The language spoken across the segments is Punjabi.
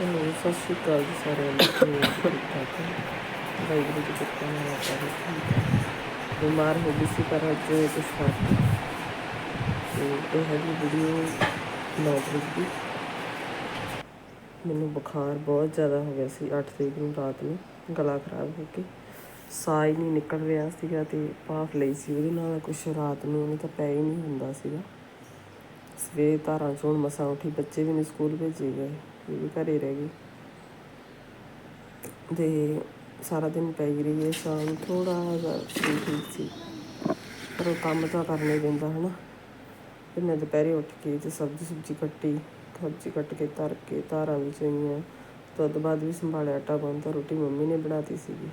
ਹੈਲੋ ਸਤਿ ਸ਼੍ਰੀ ਅਕਾਲ ਜੀ ਸਾਰਿਆਂ ਨੂੰ। ਕਿਵੇਂ ਹੋ ਠੀਕ ਠਾਕ ਹੋ? ਵਾਹਿਗੁਰੂ ਜੀ ਕਿਰਪਾ ਨਾਲ ਸਾਰੇ ਠੀਕ ਹੈ ਬਿਮਾਰ ਹੋ ਗਈ ਸੀ, ਪਰ ਅੱਜ ਕੁਛ ਫ਼ਰਕ ਹੈ ਤੇ ਇਹ ਹੈਗੀ ਵੀਡੀਓ 9 ਦੀ ਮੈਨੂੰ ਬੁਖਾਰ ਬਹੁਤ ਜ਼ਿਆਦਾ ਹੋ ਗਿਆ ਸੀ 8 ਤਰੀਕ ਨੂੰ ਰਾਤ ਨੂੰ। ਗਲਾ ਖਰਾਬ ਹੋ ਕੇ। ਸਾਹ ਹੀ ਨਹੀਂ ਨਿਕਲ ਰਿਹਾ ਸੀਗਾ ਤੇ ਭਾਫ ਲਈ ਸੀ ਉਹਦੇ ਨਾਲ। ਕੁਛ ਰਾਤ ਨੂੰ ਨਹੀਂ ਤਾਂ ਪੈ ਹੀ ਨਹੀਂ ਹੁੰਦਾ ਸੀਗਾ। ਸਵੇਰ ਧਾਰਾਂ ਚੋਂ ਮਸਾਂ ਉੱਠੀ, ਬੱਚੇ ਵੀ ਨਹੀਂ ਸਕੂਲ ਭੇਜੇ ਗਏ। ਇਹ ਵੀ ਘਰੇ ਰਹਿ ਗਈ। ਤੇ ਸਾਰਾ ਦਿਨ ਪੈ ਗਈ ਰਹੀ ਹੈ ਸ਼ਾਮ ਥੋੜਾ ਜਿਹਾ ਠੀਕ ਸੀ। ਪਰ ਉਹ ਕੰਮ ਤਾਂ ਕਰਨਾ ਹੀ ਪੈਂਦਾ, ਹਨਾ। ਫਿਰ ਮੈਂ ਦੁਪਹਿਰੇ ਉੱਠ ਕੇ ਤੇ ਸਬਜ਼ੀ ਸੁਬਜ਼ੀ ਕੱਟੀ, ਸਬਜ਼ੀ ਕੱਟ ਕੇ ਧਰ ਕੇ, ਧਾਰਾਂ ਵਿੱਚ ਆਈਆਂ ਤੋਂ ਤੋਂ ਬਾਅਦ ਵੀ ਸੰਭਾਲਿਆ ਆਟਾ ਗੁੰਨਤਾ, ਰੋਟੀ ਮੰਮੀ ਨੇ ਬਣਾਤੀ ਸੀਗੀ।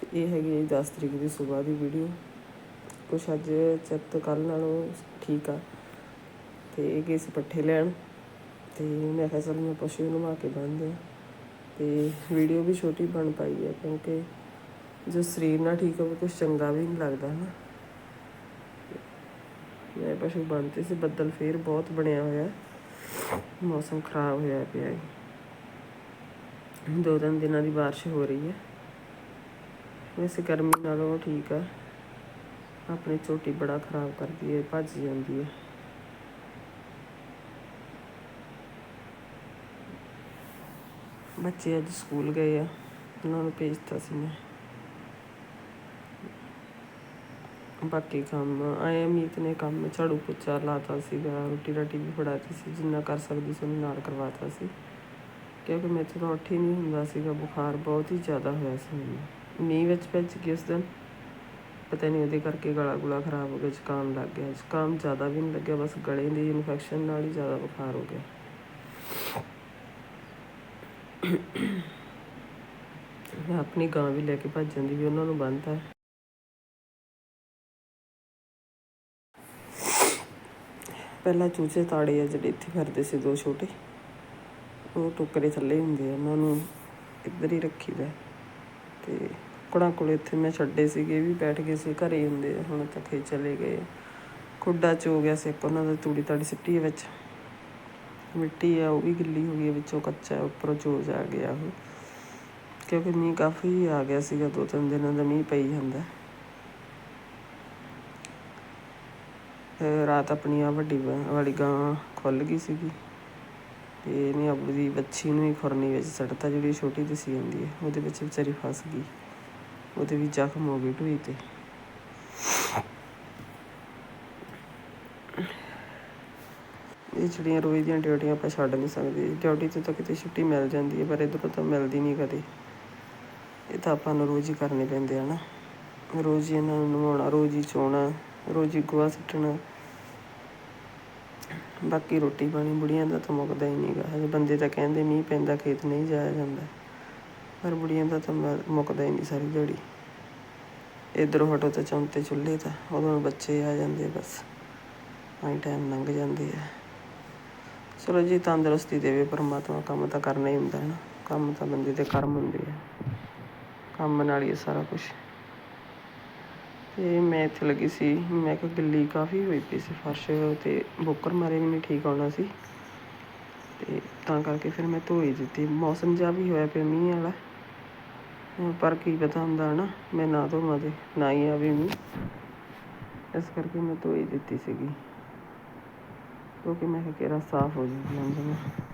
ਤੇ ਇਹ ਹੈਗੀ 10 ਤਰੀਕ ਦੀ ਸਵੇਰ ਦੀ ਵੀਡੀਓ ਕੁਛ ਅੱਜ ਚਿੱਤ ਕੱਲ ਨਾਲੋਂ ਠੀਕ ਆ। ਤੇ ਇਹ ਗਏ ਸੀ ਪੱਠੇ ਲੈਣ। ਤੇ ਮੈਂ ਕਿਹਾ ਚਲ ਮੈਂ ਪਸ਼ੂ ਨੂੰ ਨਵਾ ਕੇ ਬੰਨ੍ਹਦੇ ਆ ਤੇ ਵੀਡੀਓ ਵੀ ਛੋਟੀ ਬਣ ਪਾਈ ਹੈ, ਕਿਉਂਕਿ ਜੋ ਸਰੀਰ ਨਾਲ ਠੀਕ ਹੋਵੇ ਕੁਝ ਚੰਗਾ ਵੀ ਨਹੀਂ ਲੱਗਦਾ ਨਾ। ਮੈਂ ਪਸ਼ੂ ਬੰਨ੍ਹਤੇ ਸੀ, ਬੱਦਲ ਫੇਰ ਬਹੁਤ ਬਣਿਆ ਹੋਇਆ। ਮੌਸਮ ਖਰਾਬ ਹੋਇਆ ਪਿਆ ਹੈ। ਦੋ ਤਿੰਨ ਦਿਨਾਂ ਦੀ ਬਾਰਿਸ਼ ਹੋ ਰਹੀ ਹੈ। ਵੈਸੇ ਗਰਮੀ ਨਾਲੋਂ ਠੀਕ ਆ। ਆਪਣੀ ਚੋਟੀ ਬੜਾ ਖਰਾਬ ਕਰਦੀ ਹੈ, ਭੱਜ ਜਾਂਦੀ ਹੈ। ਬੱਚੇ ਅੱਜ ਸਕੂਲ ਗਏ ਆ, ਉਹਨਾਂ ਨੂੰ ਭੇਜਤਾ ਸੀ ਮੈਂ। ਬਾਕੀ ਕੰਮ, ਆਏ ਅਮੀਤ ਨੇ ਕੰਮ ਝਾੜੂ ਪੋਚਾ ਲਾਤਾ ਸੀਗਾ, ਰੋਟੀ ਰਾਟੀ ਵੀ ਫੜਾਤੀ ਸੀ, ਜਿੰਨਾ ਕਰ ਸਕਦੀ ਸੀ ਉਹਨੇ ਨਾਲ ਕਰਵਾਤਾ ਸੀ। ਕਿਉਂਕਿ ਮੇਰੇ ਤੋਂ ਉੱਠ ਹੀ ਨਹੀਂ ਹੁੰਦਾ ਸੀਗਾ, ਬੁਖਾਰ ਬਹੁਤ ਹੀ ਜ਼ਿਆਦਾ ਹੋਇਆ ਸੀ ਮੈਨੂੰ। ਮੀਂਹ ਵਿੱਚ ਭਿੱਜ ਗਈ ਉਸ ਦਿਨ। ਪਤਾ ਨਹੀਂ ਉਹਦੇ ਕਰਕੇ ਗਲਾ ਗੁਲਾ ਖਰਾਬ ਹੋ ਗਿਆ, ਜ਼ੁਕਾਮ ਲੱਗ ਗਿਆ। ਜ਼ੁਕਾਮ ਜ਼ਿਆਦਾ ਵੀ ਨਹੀਂ ਲੱਗਿਆ, ਬਸ ਗਲੇ ਦੀ ਇਨਫੈਕਸ਼ਨ ਨਾਲ ਹੀ ਜ਼ਿਆਦਾ ਬੁਖਾਰ ਹੋ ਗਿਆ। ਆਪਣੀ ਗਾਂ ਵੀ ਲੈ ਕੇ ਭੱਜ ਜਾਂਦੀ ਵੀ ਉਹਨਾਂ ਨੂੰ ਬੰਨਤਾ। ਪਹਿਲਾਂ ਚੂਚੇ ਤਾੜੇ ਆ ਜਿਹੜੇ ਇੱਥੇ ਫਿਰਦੇ ਸੀ ਦੋ ਛੋਟੇ। ਉਹ ਟੋਕਰੇ ਥੱਲੇ ਹੁੰਦੇ ਆ, ਉਹਨਾਂ ਨੂੰ ਇੱਧਰ ਹੀ ਰੱਖੀਦਾ। ਤੇ ਕੁੜਾਂ ਕੋਲ ਇੱਥੇ ਮੈਂ ਛੱਡੇ ਸੀਗੇ, ਵੀ ਬੈਠ ਗਏ ਸੀ, ਘਰੇ ਹੁੰਦੇ ਹੁਣ ਤੱਕ ਇਹ ਚਲੇ ਗਏ ਖੁੱਡਾ ਚ ਹੋ ਗਿਆ ਸੀ ਇੱਕ ਉਹਨਾਂ ਦਾ ਤੂੜੀ ਤਾੜੀ ਸਿੱਟੀ ਵਿੱਚ। ਮਿੱਟੀ ਆ ਉਹ ਵੀ ਗਿੱਲੀ ਹੋ ਗਈ ਹੈ, ਵਿੱਚੋਂ ਕੱਚਾ ਉੱਪਰੋਂ ਚੋਜ ਆ ਗਿਆ ਉਹ। ਕਿਉਂਕਿ ਮੀਂਹ ਕਾਫੀ ਆ ਗਿਆ ਸੀਗਾ ਦੋ ਤਿੰਨ ਦਿਨਾਂ ਦਾ ਮੀਂਹ ਪਈ ਜਾਂਦਾ। ਰਾਤ ਆਪਣੀ ਆ ਵੱਡੀ ਵਾਲੀ ਗਾਂ ਖੁੱਲ ਗਈ ਸੀਗੀ। ਤੇ ਇਹਨੇ ਆਪਣੀ ਬੱਚੀ ਨੂੰ ਹੀ ਖੁਰਨੀ ਵਿੱਚ ਸੜਤਾ ਜਿਹੜੀ ਛੋਟੀ ਦਸੀ ਜਾਂਦੀ ਹੈ। ਉਹਦੇ ਵਿੱਚ ਵਿਚਾਰੀ ਫਸ ਗਈ। ਉਹਦੇ ਵੀ ਜ਼ਖਮ ਹੋ ਗਏ ਢੂਈ ਤੇ। ਇਹ ਜਿਹੜੀਆਂ ਰੋਜ਼ ਦੀਆਂ ਡਿਊਟੀਆਂ ਆਪਾਂ ਛੱਡ ਨਹੀਂ ਸਕਦੇ। ਡਿਊਟੀ ਤੋਂ ਤਾਂ ਕਿਤੇ ਛੁੱਟੀ ਮਿਲ ਜਾਂਦੀ ਹੈ, ਪਰ ਇੱਧਰੋਂ ਤਾਂ ਮਿਲਦੀ ਨਹੀਂ ਕਦੇ। ਇਹ ਤਾਂ ਆਪਾਂ ਨੂੰ ਰੋਜ਼ ਹੀ ਕਰਨੇ ਪੈਂਦੇ ਆ ਨਾ। ਰੋਜ਼ ਹੀ ਇਹਨਾਂ ਨੂੰ ਨਵਾਉਣਾ, ਰੋਜ਼ ਹੀ ਚੋਣਾ, ਰੋਜ਼ ਹੀ ਗੋਹਾ ਸੁੱਟਣਾ। ਬਾਕੀ ਰੋਟੀ ਪਾਣੀ ਬੁੜੀਆਂ ਦਾ ਤਾਂ ਮੁੱਕਦਾ ਹੀ ਨਹੀਂਗਾ ਹਜੇ ਬੰਦੇ ਤਾਂ ਕਹਿੰਦੇ ਮੀਂਹ ਪੈਂਦਾ, ਖੇਤ ਨਹੀਂ ਜਾਇਆ ਜਾਂਦਾ। ਪਰ ਬੁੜੀਆਂ ਦਾ ਤਾਂ ਮ- ਮੁੱਕਦਾ ਹੀ ਨਹੀਂ ਸਾਰੀ ਜੜੀ ਇੱਧਰੋਂ ਹਟੋ ਤਾਂ ਚੌਂਤੇ ਚੁੱਲ੍ਹੇ ਤਾਂ, ਉਦੋਂ ਬੱਚੇ ਆ ਜਾਂਦੇ ਬਸ। ਆਈ ਟਾਈਮ ਲੰਘ ਜਾਂਦੇ ਆ। ਚਲੋ ਜੀ, ਤੰਦਰੁਸਤੀ ਦੇਵੇ ਪਰਮਾਤਮਾ, ਕੰਮ ਤਾਂ ਕਰਨਾ ਹੀ ਹੁੰਦਾ ਹੈ ਨਾ। ਕੰਮ ਤਾਂ ਬੰਦੇ ਦੇ ਕਰਮ ਹੁੰਦੇ ਆ। ਕੰਮ ਨਾਲ ਹੀ ਸਾਰਾ ਕੁਝ ਤੇ ਮੈਂ ਇੱਥੇ ਲੱਗੀ ਸੀ, ਮੈਂ ਕਿਹਾ ਗਿੱਲੀ ਕਾਫੀ ਹੋਈ ਪਈ ਸੀ ਫਰਸ਼ ਤੇ ਬੋਕਰ ਮਾਰੇ ਵੀ ਨਹੀਂ ਠੀਕ ਆਉਣਾ ਸੀ। ਤੇ ਤਾਂ ਕਰਕੇ ਫਿਰ ਮੈਂ ਧੋਈ ਦਿੱਤੀ। ਮੌਸਮ ਜਿਹਾ ਵੀ ਹੋਇਆ ਪਿਆ ਮੀਂਹ ਵਾਲਾ। ਪਰ ਕੀ ਪਤਾ ਹੁੰਦਾ ਨਾ, ਮੈਂ ਨਾ ਧੋਵਾਂ ਤੇ ਨਾ ਹੀ ਆਵੇ ਮੀਂਹ। ਇਸ ਕਰਕੇ ਮੈਂ ਧੋਈ ਦਿੱਤੀ ਸੀਗੀ। ਕਿਉਂਕਿ ਮੈਂ ਕਿਹਾ ਕਿਹੜਾ ਸਾਫ਼ ਹੋ ਜੂਗੀ ਅੰਦਰ।